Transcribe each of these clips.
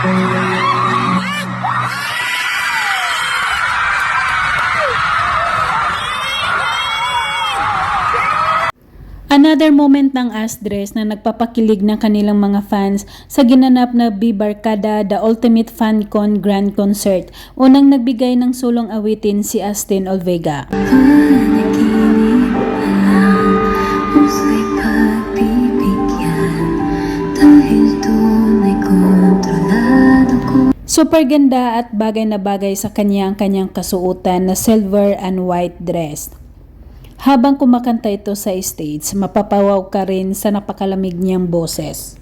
Another moment ng Asdres na nagpapakilig ng kanilang mga fans sa ginanap na Bibarkada The Ultimate FanCon Grand Concert. Unang nagbigay ng sulong awitin si Astin Olvega. Panaginip Super ganda at bagay na bagay sa kanya ang kanyang kasuotan na silver and white dress. Habang kumakanta ito sa stage, mapapawaw ka rin sa napakalamig niyang boses.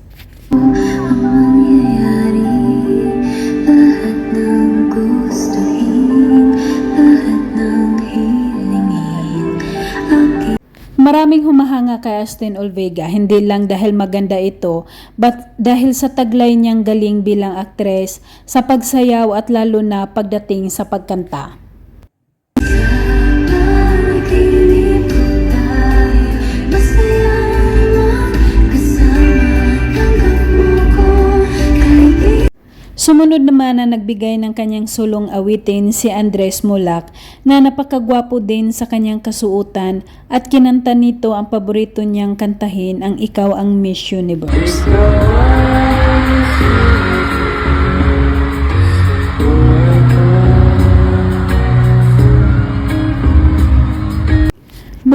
Maraming humahanga kay Astin Olvega, hindi lang dahil maganda ito, but dahil sa taglay niyang galing bilang aktres, sa pagsayaw at lalo na pagdating sa pagkanta. Sumunod naman na nagbigay ng kanyang sulong awitin si Andres Mulak na napakagwapo din sa kanyang kasuotan at kinanta nito ang paborito niyang kantahin ang Ikaw ang Miss Universe.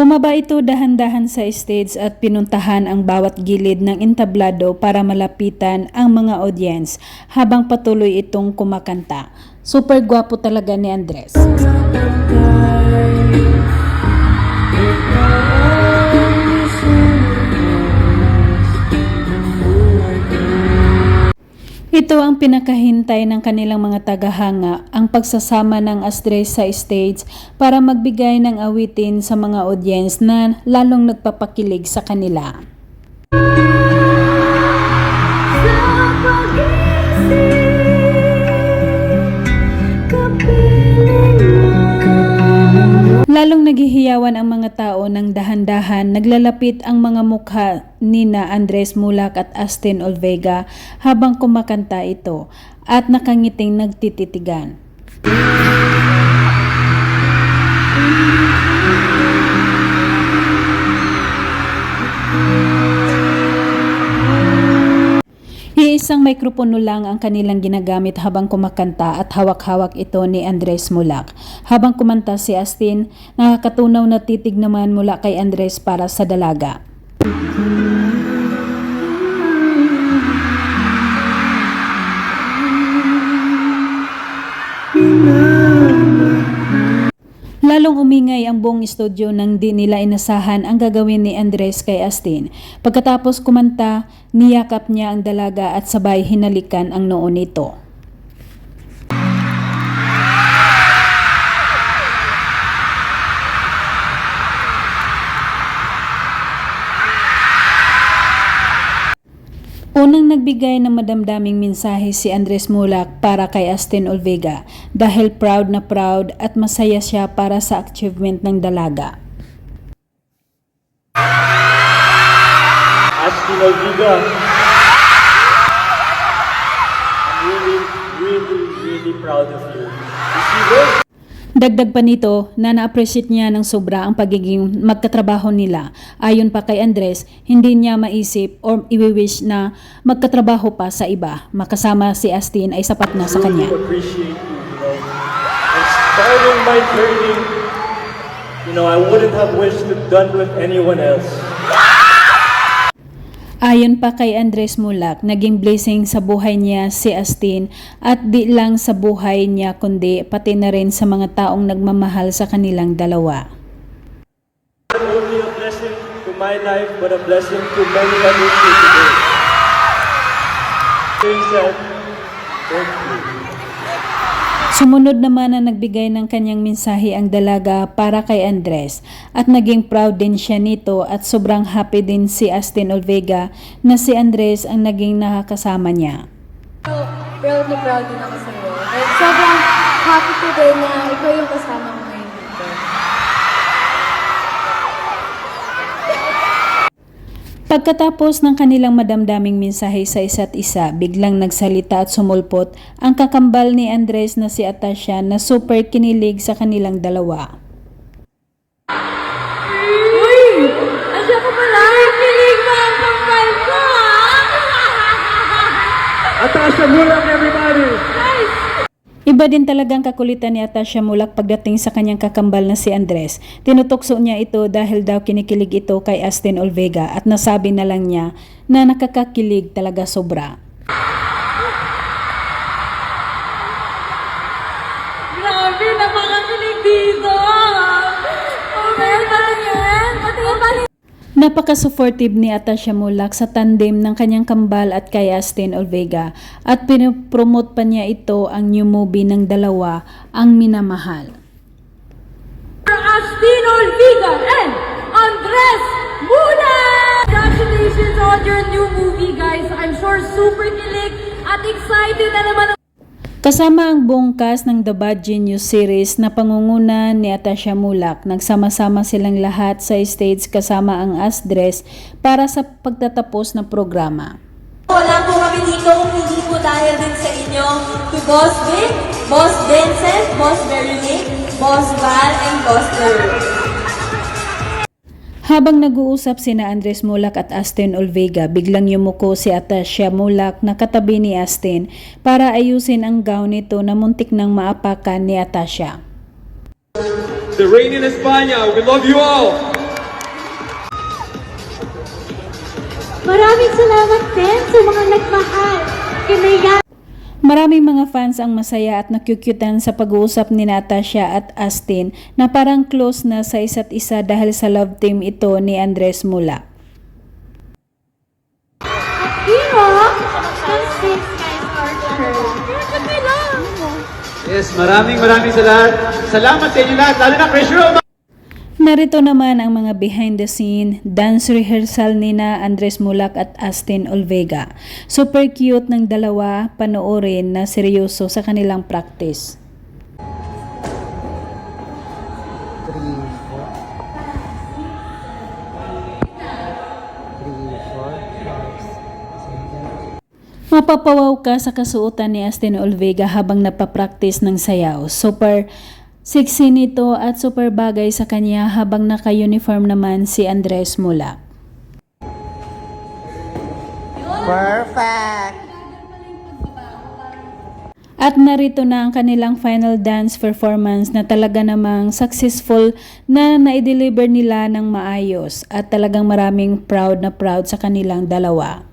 Bumaba ito dahan-dahan sa stage at pinuntahan ang bawat gilid ng entablado para malapitan ang mga audience habang patuloy itong kumakanta. Super gwapo talaga ni Andres. Ito ang pinakahintay ng kanilang mga tagahanga, ang pagsasama ng Astres sa stage para magbigay ng awitin sa mga audience na lalong nagpapakilig sa kanila. Ng dahan-dahan, naglalapit ang mga mukha nina Andres Mulak at Astin Olvega habang kumakanta ito at nakangiting nagtititigan. Iisang mikropono lang ang kanilang ginagamit habang kumakanta at hawak-hawak ito ni Andres Mulak. Habang kumanta si Astin, nakakatunaw na titig naman mula kay Andres para sa dalaga. Lalong umingay ang buong estudyo nang di nila inasahan ang gagawin ni Andres kay Astin. Pagkatapos kumanta, niyakap niya ang dalaga at sabay hinalikan ang noo nito. Nagbigay ng madamdaming mensahe si Andres Mulak para kay Astin Olvega dahil proud na proud at masaya siya para sa achievement ng dalaga. Astin Olviga. I'm really, really, really proud of you. You see this? Dagdag pa nito na na-appreciate niya ng sobra ang pagiging magkatrabaho nila. Ayon pa kay Andres, hindi niya maisip or iwi-wish na magkatrabaho pa sa iba. Makasama si Astin ay sapat na sa kanya. Starting my journey, you know, I wouldn't have wished it done with anyone else. Ayon pa kay Andres Mulak, naging blessing sa buhay niya si Astin at di lang sa buhay niya kundi pati na rin sa mga taong nagmamahal sa kanilang dalawa. Not only a blessing to my life, but a blessing to many others today. Thank you. Sumunod naman na nagbigay ng kanyang mensahe ang dalaga para kay Andres at naging proud din siya nito at sobrang happy din si Astin Olvega na si Andres ang naging nakakasama niya. So, proud na proud din ako sa'yo. And sobrang happy ko din na ikaw yung kasama ko ngayon dito. Pagkatapos ng kanilang madamdaming mensahe sa isa't isa, biglang nagsalita at sumulpot ang kakambal ni Andres na si Atasha na super kinilig sa kanilang dalawa. Uy! Asya ko pala! Kilig mo ang kampal ko! Atasha Mulak, everybody! Iba din talagang kakulitan ni Atasha Mulak pagdating sa kanyang kakambal na si Andres. Tinutokso niya ito dahil daw kinikilig ito kay Astin Olvega at nasabi na lang niya na nakakakilig talaga sobra. Napaka-supportive ni Atasha Mulak sa tandem ng kanyang kambal at kay Astin Olvega at pinopromote pa niya ito ang new movie ng dalawa, Ang Minamahal. Astino Olviga and Andres Muna! Congratulations on your new movie, guys. I'm sure super kilig at excited na naman Kasama ang buong cast ng The Bad Genius series na pangunguna ni Atasha Mulak, nagsama-sama silang lahat sa stage kasama ang Asdres para sa pagtatapos ng programa. Wala po kami dito hindi po dahil din sa inyo. To Boss Vic, Boss Vincent, Boss Veronique, Boss Val, and Boss Derek. Habang nag-uusap sina Andres Mulak at Astin Olvega, biglang yumuko si Atasha Mulak na katabi ni Astin para ayusin ang gown nito na muntik nang maapakan ni Atasha. The rain in España, we love you all! Maraming salamat din sa mga nagmahal. Kinaya Maraming mga fans ang masaya at nakyukyutan sa pag-uusap ni Natasha at Astin na parang close na sa isa't isa dahil sa love team ito ni Andres lang. Yes, maraming maraming salamat. Salamat sa inyo lahat, lalo na Roma. Narito naman ang mga behind the scene dance rehearsal ni na Andres Mulak at Astin Olvega. Super cute ng dalawa, panoorin na seryoso sa kanilang practice. Mapapawaw ka sa kasuotan ni Astin Olvega habang napapractice ng sayaw. Super sexy nito at super bagay sa kanya habang naka-uniform naman si Andres Mulak. Perfect. At narito na ang kanilang final dance performance na talaga namang successful na naideliver nila ng maayos at talagang maraming proud na proud sa kanilang dalawa.